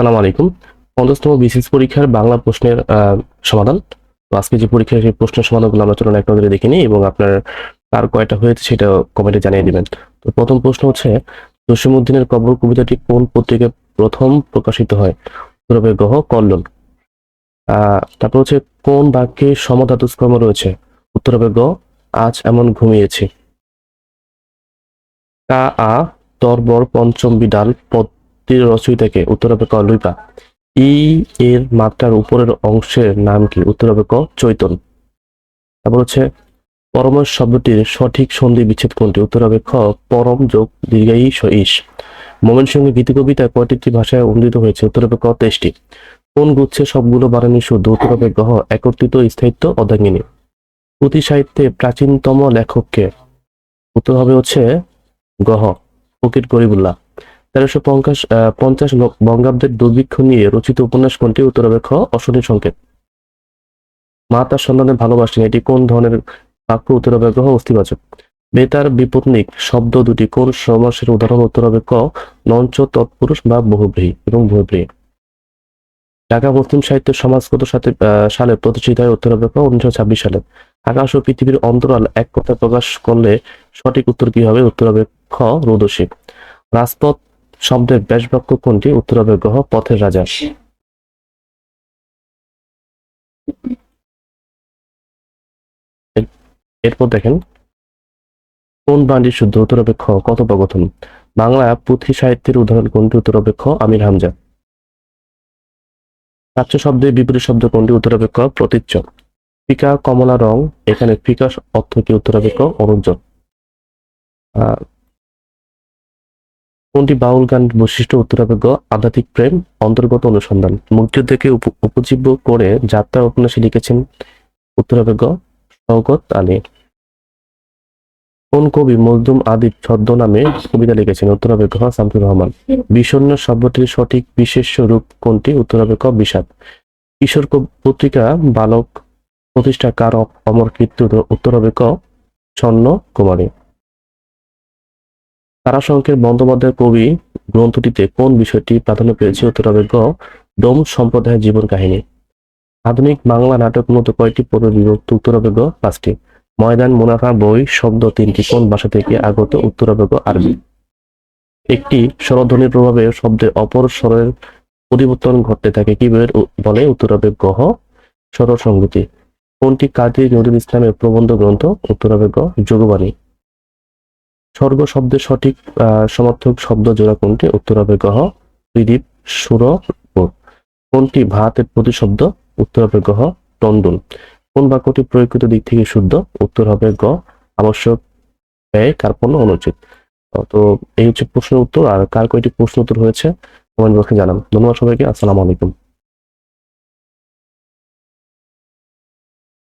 সালাম আলাইকুম। পঞ্চাশতম বিসিএস পরীক্ষার বাংলা প্রশ্নের সমাধান। তো আজকে যে পরীক্ষার সেই প্রশ্নের সমাধানগুলো আমরা চলুন এক নজরে দেখে নিই এবং আপনার কার কয়টা হয়েছে সেটা কমেন্টে জানিয়ে দিবেন। তো প্রথম প্রশ্ন হচ্ছে জসিমুদ্দিনের কবর কবিতাটি কোন পত্রিকায় প্রথম প্রকাশিত হয়? উত্তর গ্রহ, কল্লোল। তারপর হচ্ছে, কোন বাক্যে সমধাতুষ্কর্ম রয়েছে? উত্তর হবে গ আজ এমন ঘুমিয়েছি। কা, আ, তরবর, পঞ্চম বিডাল পদ্মের রচয়িতাকে উত্তর হবে ক, লুইপা। ই এর মাত্রার উপরের অংশের নাম কি? উত্তর ক চৈতন তারপর হচ্ছে পরমেশ শব্দটির সঠিক সন্ধি বিচ্ছেদ কোনটি? উত্তর হবে খ, পরম যোগ দীর্ঘায়ী ইস। মোমেন সঙ্গে গীতি কবিতা কয়টি ভাষায় অনুদিত হয়েছে? উত্তর হবে ক, তেইশটি। কোন গুচ্ছে সবগুলো বানানি শুদ্ধ? উত্তর হবে গ্রহ একত্রিত স্থায়িত্ব অর্ধাঙ্গিনী পুঁথি সাহিত্যে প্রাচীনতম লেখককে উত্তর হবে হচ্ছে গ্রহ ফকির গরিবুল্লাহ। তেরোশো পঞ্চাশ পঞ্চাশ বঙ্গাব্দের দুর্ভিক্ষ নিয়ে রচিত উপন্যাস কোনটি? উত্তর হবে অশনি সংকেত। মা তার সন্তানের ভালোবাসেন। এটি কোন ধরনের বাক্য? উত্তর অস্থিবাচক। বেতার বিপত্নিক শব্দ দুটি কোন সমাসের উদাহরণ? উত্তর হবে ক লঞ্চ, তৎপুরুষ বা বহুব্রীহি এবং বহুব্রীহি। ঢাকা মুসলিম সাহিত্য সমাজগত সাথে সালে প্রতিষ্ঠিত হয় উত্তর হবে উনিশশো ছাব্বিশ সালে। আকাশ ও পৃথিবীর অন্তরাল এক কথা প্রকাশ করলে সঠিক উত্তর কি হবে? উত্তর হবে খ রোদসী রাজপথ শব্দের ব্যাস বাক্য কোনটি? উত্তর হবে গ্রহ, পথের রাজা। এরপর দেখেন, কোন বাণীর শুদ্ধ উত্তর হবে খ? কথোপকথন। বাংলা পুঁথি সাহিত্যের উদাহরণ কোনটি? উত্তর আমির হামজা। প্রাচ্য শব্দে বিপরীত শব্দ কোনটি? উত্তর হবে ক প্রতীচ্য ফিকা, কমলা, রং। এখানে ফিকা অর্থ কি? উত্তর হবে অনুজ্জ্বল। কোনটি বাউল গান বৈশিষ্ট্য উত্তর হবে গ আধ্যাত্মিক প্রেম অন্তর্গত অনুসন্ধান? মুক্তিযুদ্ধকে উপ- উপজীব্য করে যাত্রা উপন্যাসে লিখেছেন উত্তর হবে শওকত আলী। কোন কবি মজদুম আদিব ছদ্মনামে কবিতা লিখেছেন উত্তর হবে গ শামসুর রহমান? বিষণ্ণ শব্দটির সঠিক বিশেষ্য রূপ কোনটি? উত্তর হবে ক বিষাদ। কিশোর পত্রিকা বালক প্রতিষ্ঠা কার অ- অমর কীর্তি উত্তর হবে ক স্বর্ণ কুমারী। তারাশঙ্কের বন্দ্যোপাধ্যায় কবি গ্রন্থটিতে কোন বিষয়টি প্রাধান্য পেয়েছে উত্তর হবে গ ডোম সম্প্রদায়ের জীবন কাহিনী। আধুনিক বাংলা নাটক মূলত কয়টি পর্বে বিভক্ত উত্তর হবে পাঁচটি। ময়দান, মুনাফা, বই, শব্দ তিনটি কোন ভাষা থেকে আগত উত্তর হবে আরবি? একটি স্বরধ্বনির প্রভাবে শব্দে অপর স্বরের পরিবর্তন ঘটতে থাকে কি বলে উত্তর হবে স্বর সংগতি কোনটি কাজী নজরুল ইসলামের প্রবন্ধ গ্রন্থ? উত্তর হবে গ যোগবাণী। স্বর্গ শব্দের সঠিক সমার্থক শব্দ জোড়া কোনটি? উত্তর হবে গহ ত্রিদীপ সুর কোনটি ভাতের প্রতিশব্দ? উত্তর হবে গহ টন্ডন কোন বাক্যটি প্রয়োগকৃত দিক থেকে শুদ্ধ? উত্তর হবে গ, আবশ্যক, ব্যয়, কার্পণ্য, অনুচিত। তো এই হচ্ছে প্রশ্নের উত্তর, আর কার কয়টি প্রশ্ন উত্তর হয়েছে? কমেন্ট বক্সে জানান। ধন্যবাদ সবাইকে, আসসালামু আলাইকুম।